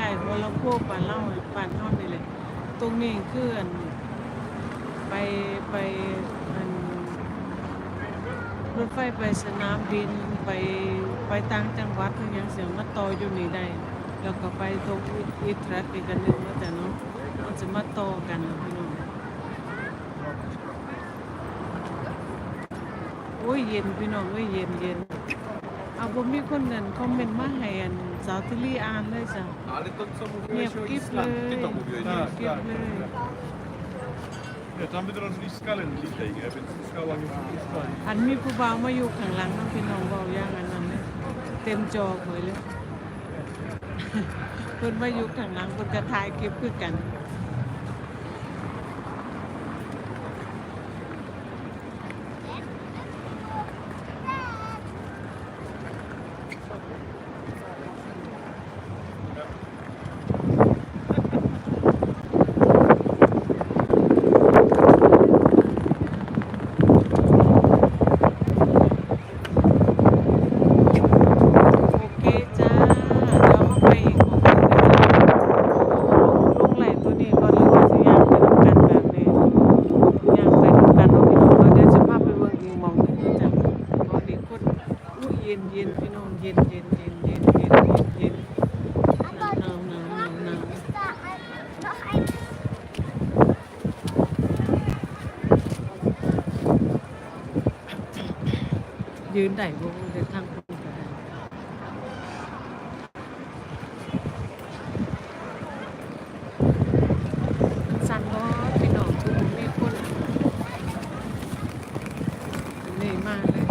ล้ายๆหัวลำโพงบ้านเล่าบ้านเฮานี่แหละตรงนี้คืออันไปไปอันรถไฟไปสนามบินไปไปต่างจังหวัดคือหยังเสียงมาต่ออยู่นี่ได้แล้วก็ไปตรงอิตรัสอีกอันหนึ่งแล้วแต่เนาะมันจะมาต่อกันนะพี่น้องโอ้ยเย็นพี่น้องเอ้ยเย็นเย็น บ่มีคนนั่นคอมเมนต์มาให้อันสาวทิลี่อ่านเลยจ้ะ Ale to co mówiłeś Nie, o wkip Islandii, ty to lej. mówiłeś. Tak, nie? Kiem tak. lej. Nie, tam wydrożyli skalę litej, nie? więc skała nie ma stoi. อันมีผู้บ่าวมาอยู่ข้างหลังน้องพี่น้องเว้าอย่างอันนั้นเลยเต็มจอเลยเลย เพิ่นมาอยู่ข้างหลังเพิ่นก็ถ่ายคลิปคือกัน โอเคจ้า เดี๋ยวเราไปอีกหมู่บ้านหนึ่งลงไหลตัวนี้ก่อนแล้วก็สิย่างไปทำกันแบบนี้ย่างไปทำกันเนาะพี่น้องแล้วเดี๋ยวจะพาไปเบิ่งอีกหมองหนึงจ้ะตอนนี้คนอุ้ ยเย็นเย็นพี่น้องเย็นเย็นเย็นเย็นเย็นเย็นเย็นหนาวหนาวหนาวหนาวหนาว Noch ein ยืนได้บ่เดินทางคุณก็ได้สั่นบ่พี่น้องทุกมีคนนี่มากเลย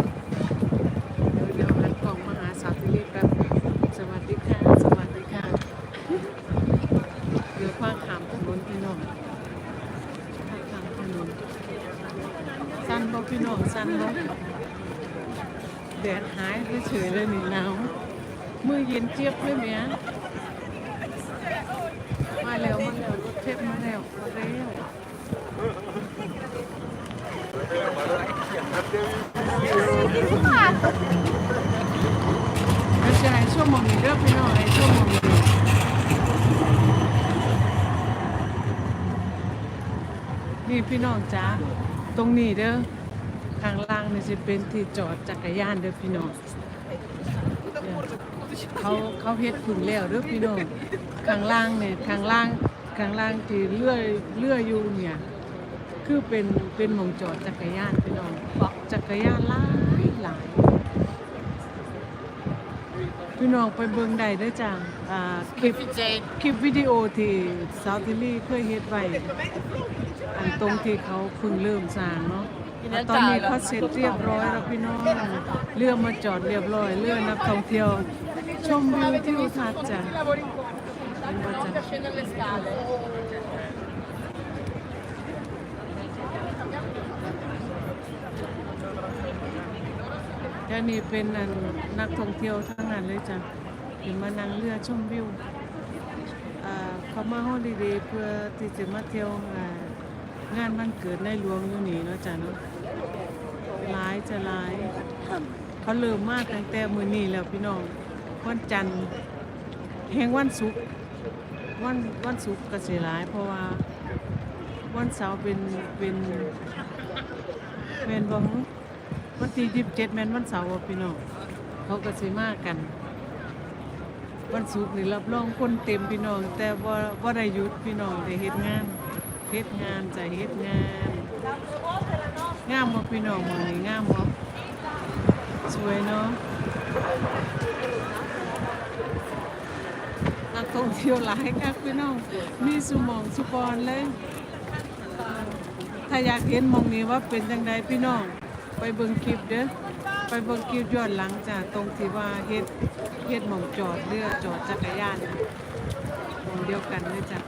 เดี๋ยวเดี๋ยวหันกล่องมาหาสาวที่นี่แป๊บสวัสดีค่ะ สวัสดีค่ะ เดี๋ยวพาขามถนนพี่น้องพาขามถนนสั้นบ่ พี่น้องสั้นบ่แดดหายเฉยเลยนี่หนาวมือเย็นเจี๊ยบเลยแม่มาแล้วมาแล้วรถเทปมาแล้วมาแล้วไม่ใช่ชั่วโมงนี้เด้อพี่น้องไอ้ชั่วโมงนี้นี่พี่น้องจ้าตรงนี้เด้อ ข้างล่างนี่จะเป็นที่จอดจักรยานเด้อพี่น้องเนี่ยเขาเขาเฮ็ดพึ่งแล้วเด้อพี่น้องข้างล่างเนี่ยข้างล่างข้างล่างที่เลื่อยเลื่อยอยู่เนี่ยคือเป็นเป็นหมองจอดจักรยานพี่น้องจักรยานหลายหลายพี่น้องไปเบิ่งได้เด้จ้าอ่าคลิปคลิปวิดีโอที่สาวทิลี่เคยเฮ็ดไว้อันตรงที่เขาเพิ่งเริ่มสร้างเนาะ ตอนนี้เขาเสร็จเรียบร้อยแล้วพี่น้องเรือมาจอดเรียบร้อยเรือนักท่องเที่ยว ชมวิวทิวทัศน์จ้ะเป็นว่าจ้ะแค่นี้เป็นอันนักท่องเที่ยวทั้งนั้นเลยจ้ะถึงมานั่งเรือชมวิวเขามาฮอลิเดย์เพื่อที่จะมาเที่ยวอ่า งานวันเกิดในหลวงอยู่นี่เนาะจ้ะเนาะหลายจะหลาย เขาเริ่มมากตั้งแต่มือนี้แล้วพี่น้องวันจันทร์แห่งวันศุกร์วันวันศุกร์ก็เสิหลาย เพราะว่าวันเสาร์เป็นเป็นเป็นบ่ฮู้วันที่ยี่สิบเจ็ดแมนวันเสาร์พี่น้องเขาก็สิมากกัน วันศุกร์นี่รับรองคนเต็มพี่น้อง แต่ว่าว่าได้หยุดพี่น้องได้เฮ็ดงาน เฮ็ดงานจะเฮ็ดงานงามบ่พี่น้องมื้นี้งามบ่สวยเนาะนักท่องเที่ยวหลายคักพี่น้องมีสุมองสุบอนเลย ถ้าอยากเห็นมองนี้ว่าเป็นจังใดพี่น้อง ไปเบิ่งคลิปเด้อไปเบิ่งคลิปย้อนหลังจากตรงที่ว่าเฮ็ดเฮ็ดมองจอดเรือจอดจักรยานมองเดียวกันเลยจ้ะ